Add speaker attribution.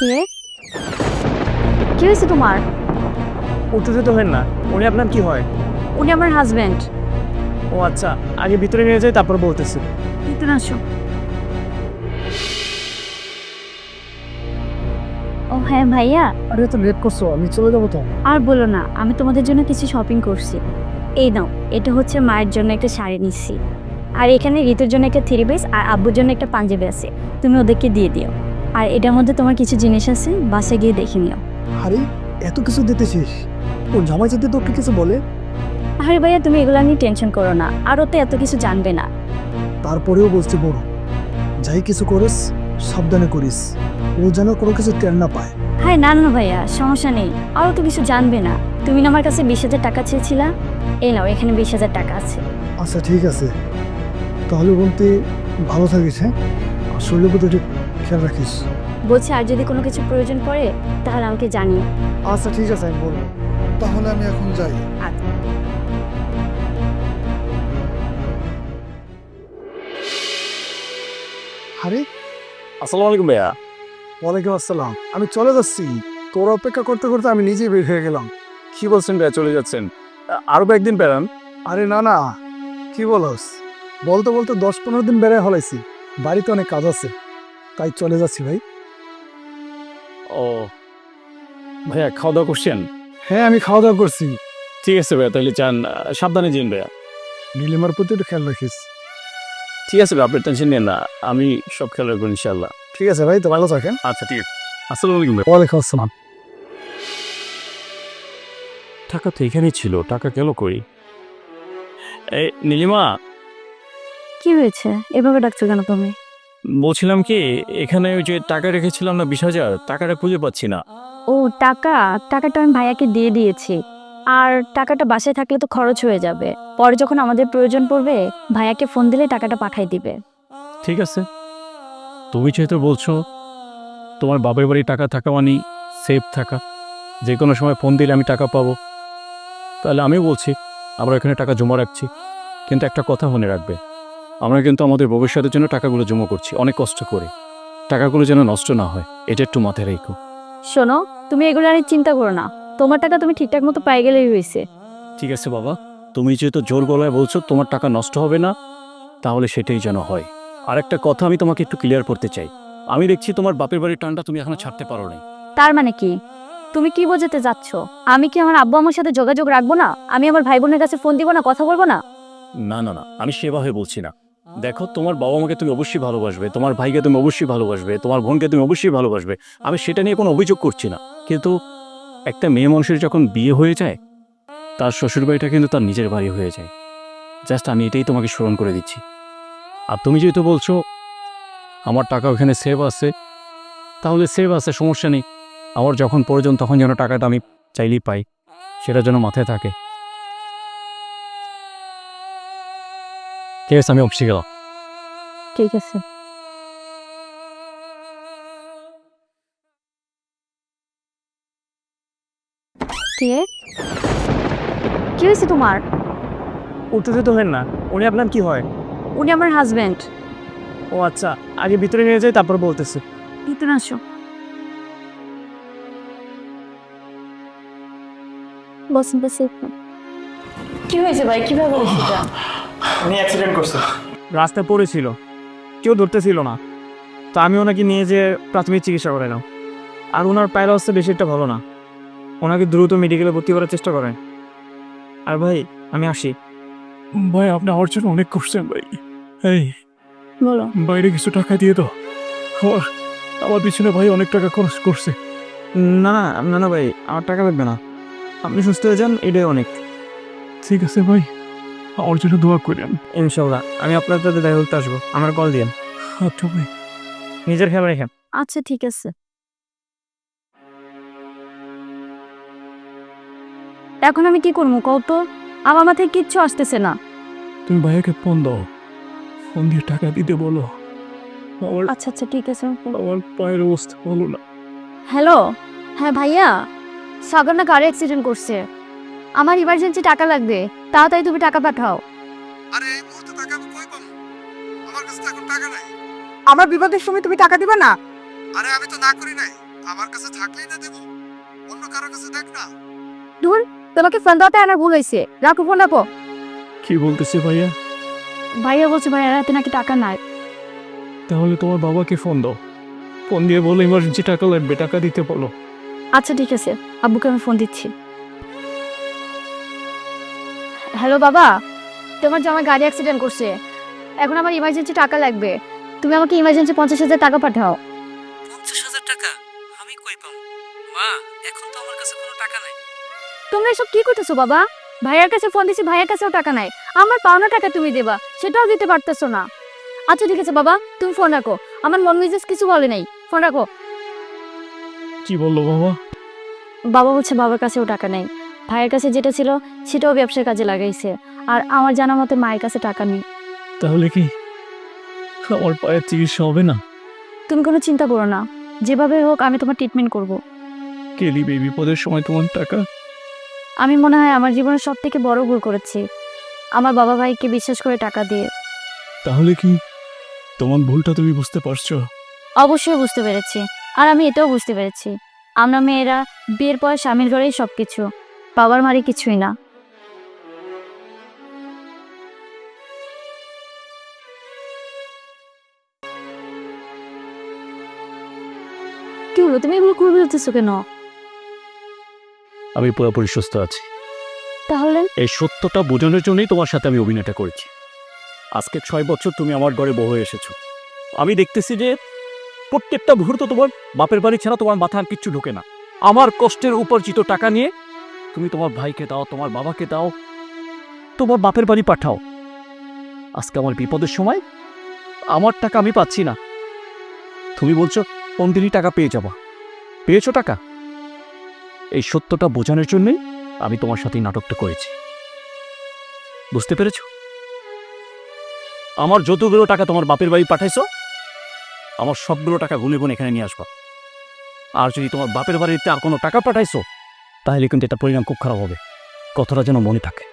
Speaker 1: কে কি হয়েছে তোমার?
Speaker 2: উত্তেজিত হেন না। উনি আপনার কি হয়?
Speaker 1: উনি আমার হাজবেন্ড
Speaker 2: ও আচ্ছা আগে ভিতরে নিয়ে যাই তারপর বলতেছি।
Speaker 1: ভিতরে আসো। ও হ্যাঁ ভাইয়া।
Speaker 2: আরে তো লেট করছ আমি চলে যাব তো।
Speaker 1: আর বলো না আমি তোমাদের জন্য কিছু শপিং করছি। এই নাও এটা হচ্ছে মায়ের জন্য একটা শাড়ি নিচ্ছি। আর এখানে ঋতুর জন্য একটা থ্রি পিস আর আব্বুর জন্য একটা পাঞ্জাবি আছে। তুমি ওদেরকে দিয়ে দিও। আর এটার মধ্যে তোমার কিছু জিনিস আছে বাসে গিয়ে দেখে নিও।
Speaker 3: আরে এত কিছু দিতেছিস? ও জামাই যদি তোকে কিছু বলে?
Speaker 1: আরে ভাইয়া তুমি এগুলো নিয়ে টেনশন করো না আর ও তো এত কিছু জানবে না।
Speaker 3: তারপরেও বলছি বড় যাই কিছু করিস সাবধানে করিস। ও যেন কোনো কিছু টের না পায়।
Speaker 1: হ্যাঁ না না ভাইয়া সমস্যা নেই। আরও তো কিছু জানবে না। তুমি না আমার কাছে বিশ হাজার টাকা চেয়েছিলা? এই নাও এখানে বিশ হাজার টাকা আছে।
Speaker 3: আচ্ছা ঠিক আছে। তাহলে বলতে ভালো থাকিস হ্যাঁ? আর শরীরের প্রতি খেয়াল রাখিস।
Speaker 1: বলছি আর যদি কোনো কিছু প্রয়োজন পড়ে তাহলে আমাকে জানিও।
Speaker 3: আচ্ছা ঠিক আছে আমি বলব। তাহলে আমি এখন যাই।
Speaker 1: আচ্ছা।
Speaker 3: আরে।
Speaker 2: আসসালামু আলাইকুম ভাইয়া।
Speaker 3: ওয়ালাইকুম আসসালাম। আমি চলে যাচ্ছি। তোর অপেক্ষা করতে করতে আমি নিজেই বের হয়ে গেলাম।
Speaker 2: কি বলছেন ভাইয়া চলে যাচ্ছেন? আরও একদিন বেড়ান।
Speaker 3: আরে না না। কি বলস? বলতে বলতে দশ পনেরো দিন বেড়ে হলাইছি। বাড়িতে অনেক কাজ আছে। তাই চলে যাচ্ছি ভাই।
Speaker 2: ও। ভাইয়া খাওয়া দাওয়া করছেন?
Speaker 3: হ্যাঁ আমি খাওয়া দাওয়া করছি।
Speaker 2: ঠিক আছে ভাইয়া তাহলে চান সাবধানে যান ভাইয়া।
Speaker 3: নীলিমার প্রতি একটু খেয়াল রাখিস।
Speaker 2: ঠিক আছে ভাই আপনি টেনশন নেন না আমি সব খেয়াল রাখব ইনশাল্লাহ
Speaker 3: ঠিক আছে ভাই তো ভালো থাকেন।
Speaker 2: আচ্ছা ঠিক আছে। আসসালামু আলাইকুম ভাই
Speaker 3: ওয়ালাইকুম আসসালাম।
Speaker 2: টাকা তো এখানেই ছিল টাকা গেল কই? এই নীলিমা।
Speaker 1: কি হয়েছে? এভাবে ডাকছো কেন তুমি?
Speaker 2: বলছিলাম কি এখানে ওই যে টাকা রেখেছিলাম না বিশ হাজার টাকাটা খুঁজে পাচ্ছি না।
Speaker 1: ও টাকা? টাকাটা আমি ভাইয়াকে দিয়ে দিয়েছি। আর টাকাটা বাসায় থাকলে তো খরচ হয়ে যাবে। পরে যখন আমাদের প্রয়োজন পড়বে ভাইয়াকে ফোন দিলে টাকাটা পাঠাই দিবে।
Speaker 2: ঠিক আছে। তুমি যেহেতু বলছো তোমার বাবার বাড়ি টাকা থাকা মানে সেফ থাকা। যে কোনো সময় ফোন দিলে আমি টাকা পাবো। তাহলে আমিও বলছি আমরা এখানে টাকা জমা রাখছি। কিন্তু একটা কথা মনে রাখবে। আমরা কিন্তু আমাদের ভবিষ্যতের জন্য টাকাগুলো জমা করছি অনেক কষ্ট করে। টাকাগুলো যেন নষ্ট না হয় এটা একটু মাথায় রেখো।
Speaker 1: শোনো তুমি এগুলো আর চিন্তা করো না। তোমার টাকা তুমি ঠিকঠাক মতো পাই গেলেই হয়েছে।
Speaker 2: ঠিক আছে বাবা তুমি যেহেতু জোর গলায় বলছো তোমার টাকা নষ্ট হবে না তাহলে সেটাই যেন হয়। আর একটা কথা আমি তোমাকে একটু ক্লিয়ার করতে চাই। আমি দেখছি তোমার বাপের বাড়ির টানটা তুমি এখনও ছাড়তে পারো নাই।
Speaker 1: তার মানে কি? তুমি কি বোঝাতে যাচ্ছ? আমি কি আমার আব্বু আমার সাথে যোগাযোগ রাখব না? আমি আমার ভাই বোনের কাছে ফোন দিব না কথা বলব না?
Speaker 2: না না না আমি সেবা হয়ে বলছি না। দেখো, তোমার বাবা মাকে তুমি অবশ্যই ভালোবাসবে, তোমার ভাইকে তুমি অবশ্যই ভালোবাসবে, তোমার বোনকে তুমি অবশ্যই ভালোবাসবে। আমি সেটা নিয়ে কোনো অভিযোগ করছি না। কিন্তু একটা মেয়ে মানুষের যখন বিয়ে হয়ে যায়, তার শ্বশুর বাড়িটা কিন্তু তার নিজের বাড়ি হয়ে যায়। জাস্ট আমি এটাই তোমাকে স্মরণ করে দিচ্ছি। আর তুমি যেহেতু বলছো, আমার টাকা ওখানে সেভ আছে, তাহলে সেভ আছে, সমস্যা নেই। আমার যখন প্রয়োজন, তখন যেন টাকাটা আমি চাইলেই পাই, সেটা যেন মাথায় থাকে। ঠিক আছে আমি অফিসে গেলাম
Speaker 1: ঠিক আছে কে? কি হয়েছে তোমার?
Speaker 2: উত্তেজিত হেন না। উনি আপনার কি হয়?
Speaker 1: উনি আমার হাজবেন্ড
Speaker 2: ও আচ্ছা আগে ভিতরে নিয়ে যাই তারপর বলতেছি।
Speaker 1: ভিতরে আসো। বসুন বসে কি হয়েছে ভাই? কীভাবে হয়েছে
Speaker 2: উনি অ্যাক্সিডেন্ট করছে। রাস্তায় পড়েছিল। কেউ ধরতেছিল না। তো আমি ওনাকে নিয়ে যে প্রাথমিক চিকিৎসা করাইলাম। আর ওনার পায়ের অবস্থা বেশি একটা ভালো না। ওনাকে দ্রুত মেডিকেলে ভর্তি করার চেষ্টা করেন। আর ভাই আমি আসি।
Speaker 4: ভাই আপনি আমার জন্য অনেক করছেন ভাই। এই
Speaker 1: বলো।
Speaker 4: বাইরে কিছু টাকা দিয়ে দাও। আমার আমার পিছনে ভাই অনেক টাকা খরচ করছে।
Speaker 2: না না না না ভাই আমার টাকা লাগবে না। আপনি সুস্থ হয়ে যান এটাই অনেক।
Speaker 4: ঠিক আছে ভাই। আমার জন্য দোয়া করেন।
Speaker 2: ইনশাল্লাহ। আমি আপনার সাথে দেখা করতে আসব। আমার কল দিন
Speaker 4: আচ্ছা ভাই।
Speaker 2: নিজের খেয়াল রেখেন।
Speaker 1: আচ্ছা ঠিক আছে। এখন আমি কি করব কও তো? আমার মাথায় কিচ্ছু আসতেছে না।
Speaker 4: তুমি ভাইয়াকে ফোন দাও। ফোন দিয়ে টাকা দিতে বলো। আমার
Speaker 1: আচ্ছা আচ্ছা ঠিক আছে।
Speaker 4: আমার পায়ের অবস্থা ভালো না।
Speaker 1: হ্যালো? হ্যাঁ ভাইয়া। সাগর না কার অ্যাক্সিডেন্ট করছে? আমার ইমার্জেন্সি টাকা লাগবে। তাড়াতাড়ি তুমি টাকা পাঠাও।
Speaker 3: আরে এই মুহূর্তে টাকা আমি কই পাবো? আমার কাছে তো এখন টাকা নাই।
Speaker 5: আমার বিপদের সময় তুমি টাকা দিবে না?
Speaker 3: আরে আমি তো না করি নাই। আমার কাছে থাকলেই না দেবো। অন্য কারও কাছে দেখ না।
Speaker 1: তোমাকে ফোন দেওয়াতে আনার ভুল হয়েছে। রাখো ফোন রাখো।
Speaker 4: কি বলতেছে ভাইয়া?
Speaker 1: ভাইয়া বলছে ভাইয়া রাতে নাকি টাকা নাই।
Speaker 4: তাহলে তোমার বাবাকে ফোন দাও। ফোন দিয়ে বলো ইমার্জেন্সি টাকা লাগবে টাকা দিতে বলো।
Speaker 1: আচ্ছা ঠিক আছে। আব্বুকে আমি ফোন দিচ্ছি। হ্যালো বাবা তোমার জামাই গাড়ি অ্যাক্সিডেন্ট করছে। এখন আমার ইমার্জেন্সি টাকা লাগবে। তুমি আমাকে ইমার্জেন্সি পঞ্চাশ হাজার টাকা পাঠাও।
Speaker 5: পঞ্চাশ হাজার টাকা? আমি কই পাবো? মা এখন তো আমার কাছে কোনো টাকা নাই।
Speaker 1: তোমরা এসব কি করতেছো বাবা? ভাইয়ার কাছে ফোন দিছি ভাইয়ের কাছেও টাকা নাই। আমার পাওনা টাকা তুমি দেবা সেটাও দিতে পারতেছো না। আচ্ছা ঠিক আছে বাবা তুমি ফোন রাখো। আমার মন মেজাজ কিছু বলে নাই। ফোন রাখো।
Speaker 4: কি বলল বাবা?
Speaker 1: বাবা বলছে বাবার কাছেও টাকা নেই। ভাইয়ের কাছে যেটা ছিল সেটাও ব্যবসার কাজে লাগাইছে। আর আমার জানা মতে মায়ের কাছে টাকা নেই।
Speaker 4: তাহলে কি? আমার পায়ের চিকিৎসা হবে না?
Speaker 1: তুমি কোনো চিন্তা করো না। যেভাবে হোক আমি তোমার ট্রিটমেন্ট করব।
Speaker 4: কেলি বেবি বিপদের সময় তোমার টাকা?
Speaker 1: আমি মনে হয় আমার জীবনের সব থেকে বড় ভুল করেছি। আমার বাবা ভাইকে বিশ্বাস করে টাকা দিয়ে।
Speaker 4: তাহলে কি? তোমার ভুলটা তুমি বুঝতে পারছ?
Speaker 1: অবশ্যই বুঝতে পেরেছি। আর আমি এটাও বুঝতে পেরেছি। আমরা মেয়েরা বিয়ের পর স্বামীর ঘরেই সব কিছু বাবার মারি কিছুই না। কি হলো? তুমি এগুলো করে বেরোতেছো কেন?
Speaker 2: আমি পুরোপুরি সুস্থ আছি।
Speaker 1: তাহলে?
Speaker 2: এই সত্যটা বোঝানোর জন্যই তোমার সাথে আমি অভিনয়টা করেছি। আজকে ছয় বছর তুমি আমার ঘরে বউ হয়ে এসেছ। আমি দেখতেছি যে প্রত্যেকটা মুহূর্ত তোমার বাপের বাড়ি ছাড়া তোমার মাথায় আর কিচ্ছু ঢোকে না। আমার কষ্টের উপার্জিত টাকা নিয়ে তুমি তোমার ভাইকে দাও, তোমার বাবাকে দাও, তোমার বাপের বাড়ি পাঠাও। আজকে আমার বিপদের সময় আমার টাকা আমি পাচ্ছি না। তুমি বলছো দিনই টাকা পেয়ে যাবা। পেয়েছ টাকা? এই সত্যটা বোঝানোর জন্যই আমি তোমার সাথে নাটকটা করেছি। বুঝতে পেরেছ? আমার যতগুলো টাকা তোমার বাপের বাড়ি পাঠাইছো, আমার সবগুলো টাকা গুনে গুনে এখানে নিয়ে আসবা। আর যদি তোমার বাপের বাড়িতে আর কোনো টাকা পাঠাইছো তাহলে কিন্তু এটা পরিণাম খুব খারাপ হবে। কথাটা যেন মনে থাকে।